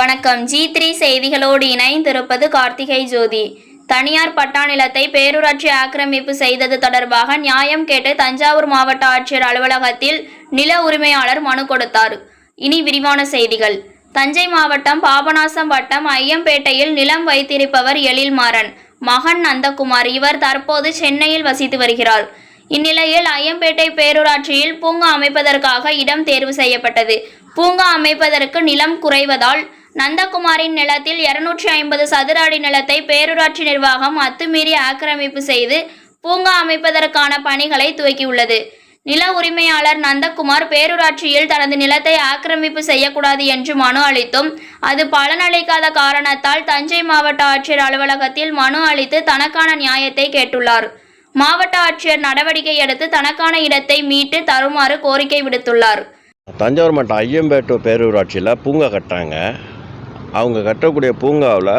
வணக்கம். G three செய்திகளோடு இணைந்திருப்பது கார்த்திகை ஜோதி. தனியார் பட்டா நிலத்தை பேரூராட்சி ஆக்கிரமிப்பு செய்தது தொடர்பாக நியாயம் கேட்டு தஞ்சாவூர் மாவட்ட ஆட்சியர் அலுவலகத்தில் நில உரிமையாளர் மனு கொடுத்தார். இனி விரிவான செய்திகள். தஞ்சை மாவட்டம் பாபநாசம் வட்டம் ஐயம்பேட்டையில் நிலம் வைத்திருப்பவர் எழில்மாறன் மகன் நந்தகுமார் இவர் தற்போது சென்னையில் வசித்து வருகிறார். இந்நிலையில் ஐயம்பேட்டை பேரூராட்சியில் பூங்கா அமைப்பதற்காக இடம் தேர்வு செய்யப்பட்டது. பூங்கா அமைப்பதற்கு நிலம் குறைவதால் நந்தகுமாரின் நிலத்தில் இருநூற்றி ஐம்பது சதுர அடி நிலத்தை பேரூராட்சி நிர்வாகம் அத்துமீறி ஆக்கிரமிப்பு செய்து பூங்கா அமைப்பதற்கான பணிகளை துவக்கியுள்ளது. நில உரிமையாளர் நந்தகுமார் பேரூராட்சியில் தனது நிலத்தை ஆக்கிரமிப்பு செய்யக்கூடாது என்று மனு அளித்தும் அது பலனளிக்காத காரணத்தால் தஞ்சை மாவட்ட ஆட்சியர் அலுவலகத்தில் மனு அளித்து தனக்கான நியாயத்தை கேட்டுள்ளார். மாவட்ட ஆட்சியர் நடவடிக்கை எடுத்து தனக்கான இடத்தை மீட்டு தருமாறு கோரிக்கை விடுத்துள்ளார். தஞ்சாவூர் மாவட்டம் ஐயம்பேட்டு பேரூராட்சியில் பூங்கா கட்டுறாங்க. அவங்க கட்டக்கூடிய பூங்காவில்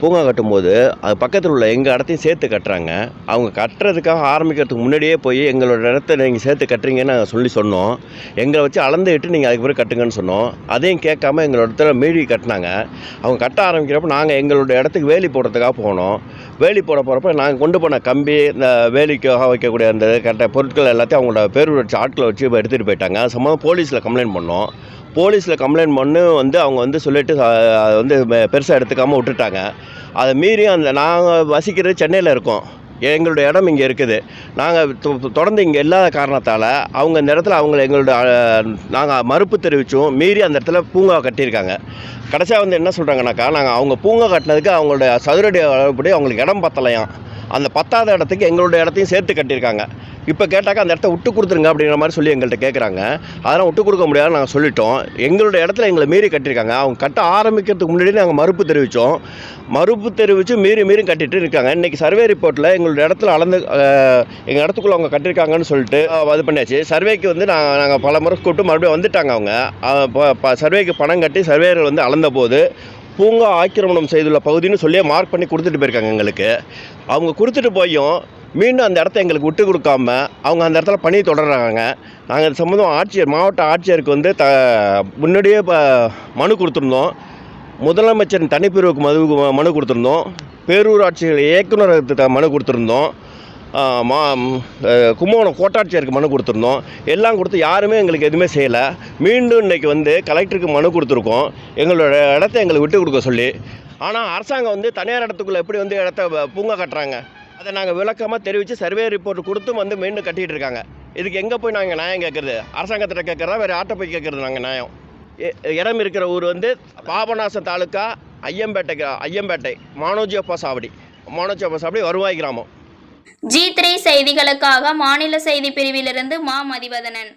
பூங்கா கட்டும்போது அது பக்கத்தில் உள்ள எங்கள் இடத்தையும் சேர்த்து கட்டுறாங்க. அவங்க கட்டுறதுக்காக ஆரம்பிக்கிறதுக்கு முன்னாடியே போய் எங்களோட இடத்த நீங்கள் சேர்த்து கட்டுறீங்கன்னு நாங்கள் சொல்லி சொன்னோம். எங்களை வச்சு அளந்துட்டு நீங்கள் அதுக்கு பிறகு கட்டுங்கன்னு சொன்னோம். அதையும் கேட்காம எங்களோட இடத்துல மீறி கட்டினாங்க. அவங்க கட்ட ஆரம்பிக்கிறப்ப நாங்கள் எங்களோட இடத்துக்கு வேலி போடுறதுக்காக போனோம். வேலி போட போகிறப்ப நாங்கள் கொண்டு போன கம்பி இந்த வேலிக்காக வைக்கக்கூடிய அந்த கட்ட பொருட்கள் எல்லாத்தையும் அவங்களோட பேரூராட்சி ஆட்களை வச்சு எடுத்துகிட்டு போயிட்டாங்க. சம்மந்தம் போலீஸில் கம்ப்ளைண்ட் பண்ணோம். போலீஸில் கம்ப்ளைண்ட் பண்ணு வந்து அவங்க வந்து சொல்லிட்டு அதை வந்து பெருசாக எடுத்துக்காமல் விட்டுட்டாங்க. அதை மீறி அந்த நாங்கள் வசிக்கிறது சென்னையில் இருக்கோம். எங்களுடைய இடம் இங்கே இருக்குது. நாங்கள் தொடர்ந்து இங்கே இல்லாத காரணத்தால் அவங்க இந்த இடத்துல அவங்கள எங்களோட நாங்கள் மறுப்பு தெரிவித்தோம் மீறி அந்த இடத்துல பூங்கா கட்டியிருக்காங்க. கடைசியாக வந்து என்ன சொல்கிறாங்கனாக்கா நாங்கள் அவங்க பூங்கா கட்டினதுக்கு அவங்களோட சதுரடி அளவுப்படி அவங்களுக்கு இடம் பத்தலையாம். அந்த பத்தாத இடத்துக்கு எங்களுடைய இடத்தையும் சேர்த்து கட்டியிருக்காங்க. இப்போ கேட்டாக்கா அந்த இடத்த விட்டு கொடுத்துருங்க அப்படிங்கிற மாதிரி சொல்லி எங்கள்கிட்ட கேட்குறாங்க அதெல்லாம் விட்டு கொடுக்க முடியாதுன்னு நாங்கள் சொல்லிட்டோம். எங்களுடைய இடத்துல எங்களை மீறி கட்டியிருக்காங்க. அவங்க கட்ட ஆரம்பிக்கிறதுக்கு முன்னாடி நாங்கள் மறுப்பு தெரிவித்தோம் மறுப்பு தெரிவித்து மீறி மீறி கட்டிட்டு இருக்காங்க. இன்றைக்கி சர்வே ரிப்போர்ட்டில் எங்களுடைய இடத்துல அளந்து எங்கள் இடத்துக்குள்ள அவங்க கட்டியிருக்காங்கன்னு சொல்லிட்டு இது பண்ணியாச்சு சர்வேக்கு வந்து நாங்கள் நாங்கள் பல முறை கூப்பிட்டு மறுபடியும் வந்துட்டாங்க அவங்க. ப- சர்வேக்கு பணம் கட்டி சர்வேயர்கள் வந்து அளந்த போது பூங்கா ஆக்கிரமணம் செய்துள்ள பகுதின்னு சொல்லியே மார்க் பண்ணி கொடுத்துட்டு போயிருக்காங்க எங்களுக்கு. அவங்க கொடுத்துட்டு போயும் மீண்டும் அந்த இடத்த எங்களுக்கு விட்டு கொடுக்காம அவங்க அந்த இடத்துல பணி தொடர்றாங்க. நாங்கள் அது சம்மந்தம் ஆட்சியர் மாவட்ட ஆட்சியருக்கு வந்து த முன்னாடியே இப்போ மனு கொடுத்துருந்தோம். முதலமைச்சரின் தனிப்பிரிவுக்கு மது மனு கொடுத்துருந்தோம். பேரூராட்சிகள் இயக்குநரகத்துக்கு மனு கொடுத்துருந்தோம். மா கும்பகோணம் கோட்டாட்சியருக்கு மனு கொடுத்துருந்தோம். எல்லாம் கொடுத்து யாருமே எங்களுக்கு எதுவுமே செய்யலை. மீண்டும் இன்றைக்கி வந்து கலெக்டருக்கு மனு கொடுத்துருக்கோம். எங்களோட இடத்த எங்களுக்கு விட்டு கொடுக்க சொல்லி. ஆனால் அரசாங்கம் வந்து தனியார் இடத்துக்குள்ளே எப்படி வந்து இடத்த பூங்கா கட்டுறாங்க அதை நாங்கள் விளக்கமாக தெரிவித்து சர்வே ரிப்போர்ட் கொடுத்தும் வந்து மீண்டும் கட்டிகிட்டு இருக்காங்க. இதுக்கு எங்கே போய் நாங்கள் நியாயம் கேட்குறது? அரசாங்கத்திட்ட கேட்குறதா? வேறு ஆட்டை போய் கேட்குறது நாங்கள் நியாயம்? இடம் இருக்கிற ஊர் வந்து பாபநாசம் தாலுக்கா ஐயம்பேட்டை ஐயம்பேட்டை மானோஜி அப்பா சாவடி. மானோஜியப்பா சாவடி வருவாய் கிராமம். ஜி த்ரீ செய்திகளுக்காக மாநில செய்தி பிரிவிலிருந்து மா மதிவதனன்.